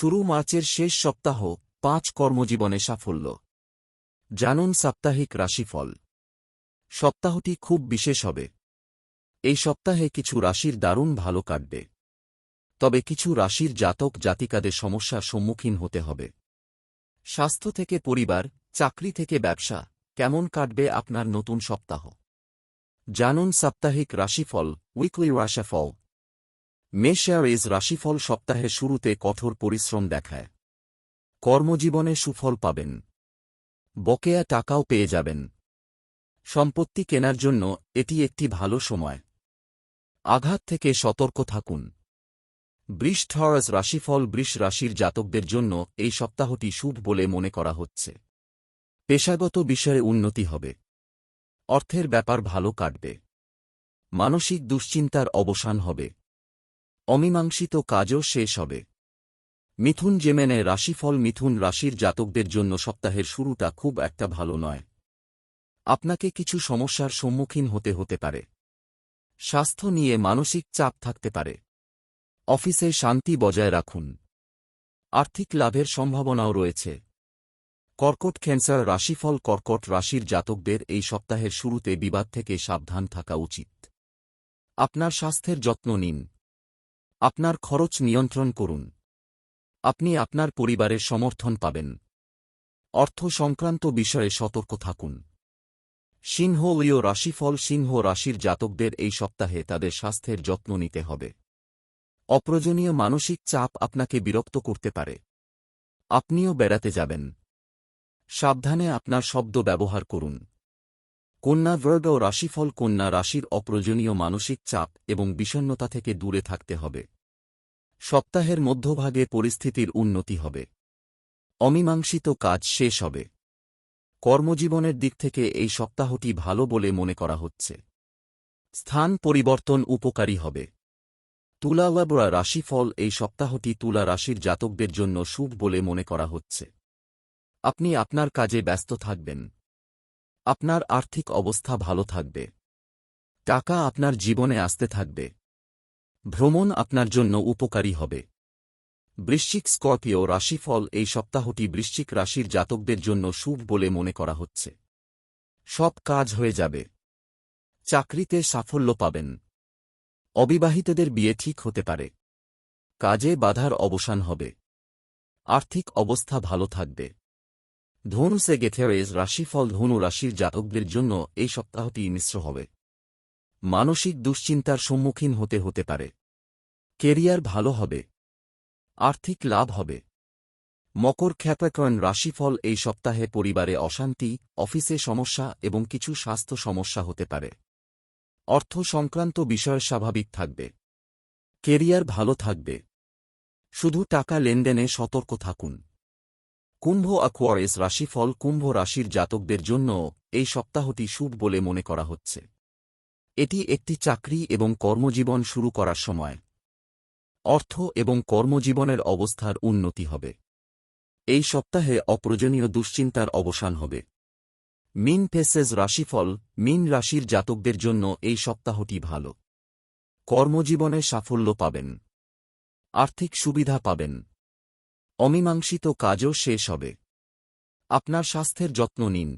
শুরু মার্চের শেষ সপ্তাহ, পাঁচ কর্মজীবনে সাফল্য। জানুন সাপ্তাহিক রাশিফল। সপ্তাহটি খুব বিশেষ হবে। এই সপ্তাহে কিছু রাশির দারুণ ভালো কাটবে। তবে কিছু রাশির জাতক জাতিকাদের সমস্যার সম্মুখীন হতে হবে। স্বাস্থ্য থেকে পরিবার, চাকরি থেকে ব্যবসা, কেমন কাটবে আপনার নতুন সপ্তাহ? জানুন সাপ্তাহিক রাশিফল উইকলি রাশিফল মেষারেজ রাশিফল সপ্তাহের শুরুতে কঠোর পরিশ্রম দেখায়। কর্মজীবনে সুফল পাবেন। বকেয়া টাকাও পেয়ে যাবেন। সম্পত্তি কেনার জন্য এটি একটি ভালো সময়। আঘাত থেকে সতর্ক থাকুন। বৃষ রাশিফল বৃষ রাশির জাতকদের জন্য এই সপ্তাহটি শুভ বলে মনে করা হচ্ছে। পেশাগত বিষয়ে উন্নতি হবে। অর্থের ব্যাপার ভালো কাটবে। মানসিক দুশ্চিন্তার অবসান হবে। অমীমাংসিত কাজও শেষ হবে। মিথুন জেমেনে রাশিফল মিথুন রাশির জাতকদের জন্য সপ্তাহের শুরুটা খুব একটা ভালো নয়। আপনাকে কিছু সমস্যার সম্মুখীন হতে হতে পারে। স্বাস্থ্য নিয়ে মানসিক চাপ থাকতে পারে। অফিসে শান্তি বজায় রাখুন। আর্থিক লাভের সম্ভাবনাও রয়েছে। কর্কট ক্যান্সার, রাশিফল, কর্কট রাশির জাতকদের এই সপ্তাহের শুরুতে বিবাদ থেকে সাবধান থাকা উচিত। আপনার স্বাস্থ্যের যত্ন নিন। আপনার খরচ নিয়ন্ত্রণ করুন। আপনি আপনার পরিবারের সমর্থন পাবেন। অর্থ সংক্রান্ত বিষয়ে সতর্ক থাকুন। সিংহ লিও রাশিফল সিংহ রাশির জাতকদের এই সপ্তাহে তাদের স্বাস্থ্যের যত্ন নিতে হবে। অপ্রয়োজনীয় মানসিক চাপ আপনাকে বিরক্ত করতে পারে। আপনিও বেড়াতে যাবেন। সাবধানে আপনার শব্দ ব্যবহার করুন। কন্যা বর্গ রাশিফল কন্যা রাশির অপ্রয়োজনীয় মানসিক চাপ এবং বিষণ্নতা থেকে দূরে থাকতে হবে। সপ্তাহের মধ্যভাগে পরিস্থিতির উন্নতি হবে। অমীমাংসিত কাজ শেষ হবে। কর্মজীবনের দিক থেকে এই সপ্তাহটি ভালো বলে মনে করা হচ্ছে। স্থান পরিবর্তন উপকারী হবে। তুলা লাবরা রাশিফল এই সপ্তাহটি তুলা রাশির জাতকদের জন্য শুভ বলে মনে করা হচ্ছে। আপনি আপনার কাজে ব্যস্ত থাকবেন। আপনার আর্থিক অবস্থা ভালো থাকবে। টাকা আপনার জীবনে আসতে থাকবে। ভ্রমণ আপনার জন্য উপকারী হবে। বৃশ্চিক স্কর্পিও রাশিফল এই সপ্তাহটি বৃশ্চিক রাশির জাতকদের জন্য শুভ বলে মনে করা হচ্ছে। সব কাজ হয়ে যাবে। চাকরিতে সাফল্য পাবেন। অবিবাহিতদের বিয়ে ঠিক হতে পারে। কাজে বাধার অবসান হবে। আর্থিক অবস্থা ভালো থাকবে। ধনুসে গেথেরেজ রাশিফল ধনু রাশির জাতকদের জন্য এই সপ্তাহটি মিশ্র হবে। মানসিক দুশ্চিন্তার সম্মুখীন হতে হতে পারে। কেরিয়ার ভালো হবে। আর্থিক লাভ হবে। মকর খ্যাপাকরণ রাশিফল এই সপ্তাহে পরিবারে অশান্তি, অফিসে সমস্যা এবং কিছু স্বাস্থ্য সমস্যা হতে পারে। অর্থ সংক্রান্ত বিষয় স্বাভাবিক থাকবে। কেরিয়ার ভালো থাকবে। শুধু টাকা লেনদেনে সতর্ক থাকুন। কুম্ভ অ্যাকোয়ারিস রাশিফল কুম্ভ রাশির জাতকদের জন্য এই সপ্তাহটি শুভ বলে মনে করা হচ্ছে। এটি একটি চাকরি এবং কর্মজীবন শুরু করার সময়। অর্থ এবং কর্মজীবনের অবস্থার উন্নতি হবে। এই সপ্তাহে অপ্রয়োজনীয় দুশ্চিন্তার অবসান হবে। মিন ফেসেস রাশিফল মিন রাশির জাতকদের জন্য এই সপ্তাহটি ভালো। কর্মজীবনে সাফল্য পাবেন। আর্থিক সুবিধা পাবেন। অমীমাংসিত কাজও শেষ হবে। আপনার স্বাস্থ্যের যত্ন নিন।